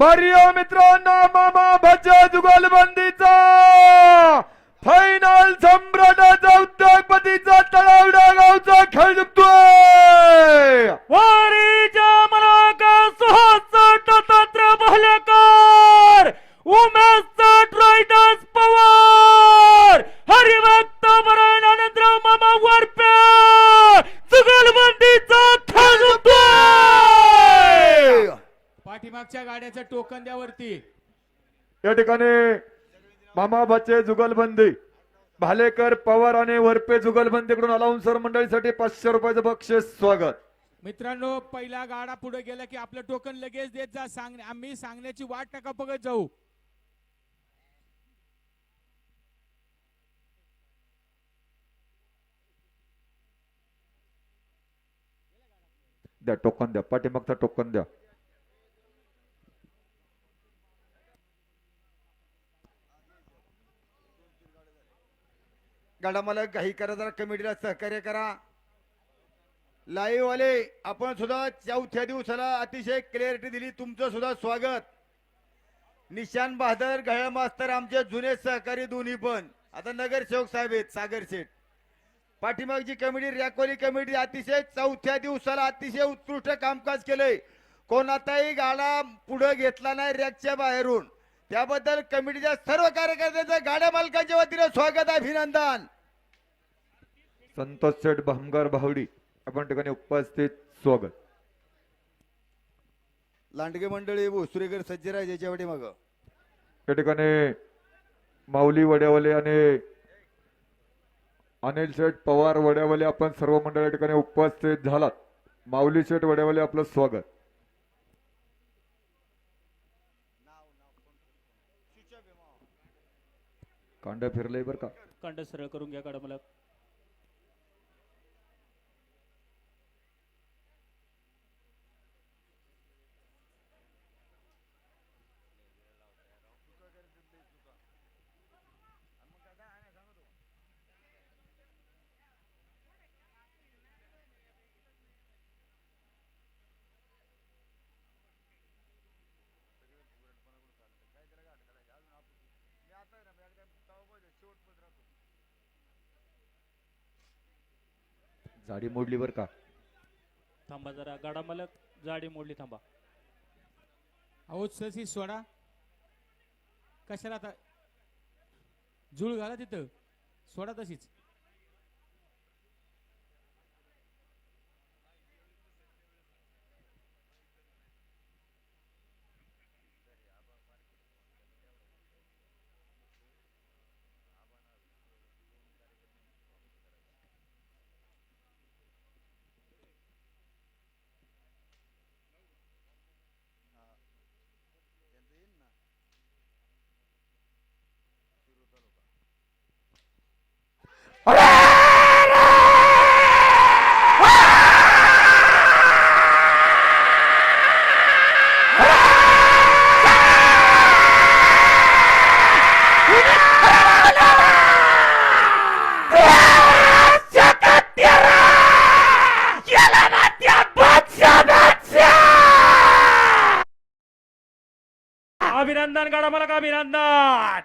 प्रिय मित्रांनो मामा भज्ज जुगलबंदीचा फायनल सम्राटाचा उद्योगपतीचा तळावडा गावचा खेळ पाठीमागच्या गाड्याचं टोकन द्या वरती. या ठिकाणी मामा बच्चे जुगलबंदी. भालेकर पवार आणि वरपे जुगलबंदीकडून अलाउन्सर मंडळीसाठी पाचशे रुपयाचं बक्षीस स्वागत. मित्रांनो पहिला गाडा पुढे गेला की आपलं टोकन लगेच देत जा. सांग आम्ही सांगण्याची वाट नका बघत जाऊ. द्या टोकन द्या. पाठीमागचा टोकन द्या. गाडा मला काही करा जरा कमिटीला सहकार्य करा. लाईव्ह वाले आपण सुद्धा चौथ्या दिवसाला अतिशय क्लिअरिटी दिली. तुमचं सुद्धा स्वागत. निशान बहादर घळा मास्तर आमचे जुने सहकारी दोन्ही पण. आता नगरसेवक साहेब आहेत सागर शेठ. पाठीमागची कमिटी रॅकोली कमिटी अतिशय चौथ्या दिवसाला अतिशय उत्कृष्ट कामकाज केलंय. कोणाचाही गाडा पुढे घेतला नाही रॅकच्या बाहेरून. त्याबद्दल कमिटीच्या सर्व कार्यकर्त्यांचं गाड्या मालकांच्या वतीने स्वागत अभिनंदन. संतोष शेठ भामगार भावडी आपण ठिकाणी उपस्थित स्वागत. लांडगे मंडळी भोसुरेकर सज्जराज याच्या वाटी मग. या ठिकाणी माऊली वड्यावाले आणि अनिल शेठ पवार वड्यावाले आपण सर्व मंडळ या ठिकाणी उपस्थित झालात. माऊली शेठ वड्यावाले आपलं स्वागत. कांड फिरलंय बरं का. कांड सरळ करून घ्या काढा मला. जाडी मोडली बरं का? थांबा जरा गाडा मालक जाडी मोडली थांबा. अहो ससी सोडा. कशाला आता? जुळ घाला तिथं. सोडा तशीच. अभिनंदन गाडा मालक अभिनंदन